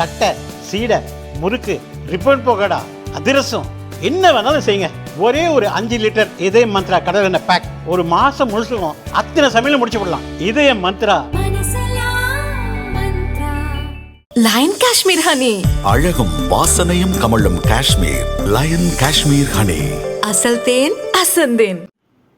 தட்டை சீடை முறுக்கு ரிப்பன் போகடா அதிரசம் என்ன வேணாலும் செய்யுங்க. ஒரே ஒரு அஞ்சு லிட்டர் இதய மந்த்ரா கடல் எண்ணெய் பேக் ஒரு மாசம் முழுசுக்கும் அத்தனை சமையலும் முடிச்சு விடலாம். இதய மந்த்ரா. லயன் காஷ்மீர் ஹனி அழகும் வாசனையும் கமழும் காஷ்மீர். லயன் காஷ்மீர் ஹனி அசல் தேன் அசந்தேன்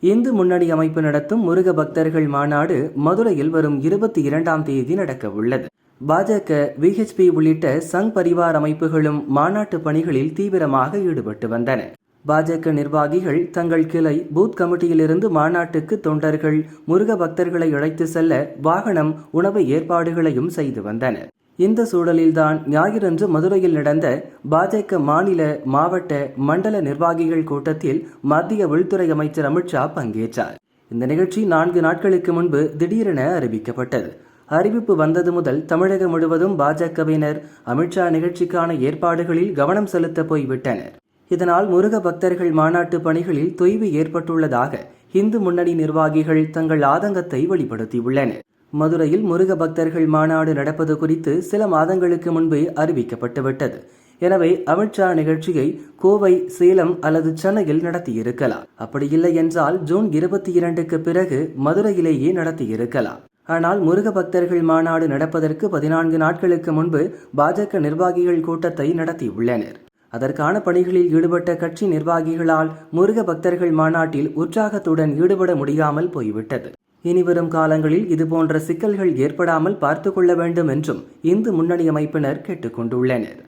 இந்து முன்னணி அமைப்பு நடத்தும் முருக பக்தர்கள் மாநாடு மதுரையில் வரும் இருபத்தி இரண்டாம் தேதி நடக்க உள்ளது பாஜக விஹெச்பி உள்ளிட்ட சங் பரிவார் அமைப்புகளும் மாநாட்டு பணிகளில் தீவிரமாக ஈடுபட்டு வந்தன. பாஜக நிர்வாகிகள் தங்கள் கிளை பூத் கமிட்டியிலிருந்து மாநாட்டுக்கு தொண்டர்கள் முருக பக்தர்களை அழைத்து செல்ல வாகனம் உணவு ஏற்பாடுகளையும் செய்து வந்தனர் இந்த சூழலில்தான் ஞாயிறன்று மதுரையில் நடந்த பாஜக மாநில மாவட்ட மண்டல நிர்வாகிகள் கூட்டத்தில் மத்திய உள்துறை அமைச்சர் அமித்ஷா பங்கேற்றார். இந்த நிகழ்ச்சி நான்கு நாட்களுக்கு முன்பு திடீரென அறிவிக்கப்பட்டது. அறிவிப்பு வந்தது முதல் தமிழகம் முழுவதும் பாஜகவினர் அமித்ஷா நிகழ்ச்சிக்கான ஏற்பாடுகளில் கவனம் செலுத்த போய்விட்டனர். இதனால் முருக பக்தர்கள் மாநாட்டு பணிகளில் தொய்வு ஏற்பட்டுள்ளதாக இந்து முன்னணி நிர்வாகிகள் தங்கள் ஆதங்கத்தை வெளிப்படுத்தியுள்ளனர். மதுரையில் முருக பக்தர்கள் மாநாடு நடப்பது குறித்து சில மாதங்களுக்கு முன்பே அறிவிக்கப்பட்டுவிட்டது எனவே அமித்ஷா நிகழ்ச்சியை கோவை சேலம் அல்லது சென்னையில் நடத்தியிருக்கலாம். அப்படி இல்லை என்றால் ஜூன் இருபத்தி இரண்டுக்கு பிறகு மதுரையிலேயே நடத்தியிருக்கலாம். ஆனால் முருக பக்தர்கள் மாநாடு நடப்பதற்கு பதினான்கு நாட்களுக்கு முன்பு பாஜக நிர்வாகிகள் கூட்டத்தை நடத்தியுள்ளனர். அதற்கான பணிகளில் ஈடுபட்ட கட்சி நிர்வாகிகளால் முருக பக்தர்கள் மாநாட்டில் உற்சாகத்துடன் ஈடுபட முடியாமல் போய்விட்டது. இனிவரும் காலங்களில் இதுபோன்ற சிக்கல்கள் ஏற்படாமல் பார்த்து கொள்ள வேண்டும் என்றும் இந்து முன்னணி அமைப்பினர் கேட்டுக்கொண்டுள்ளனர்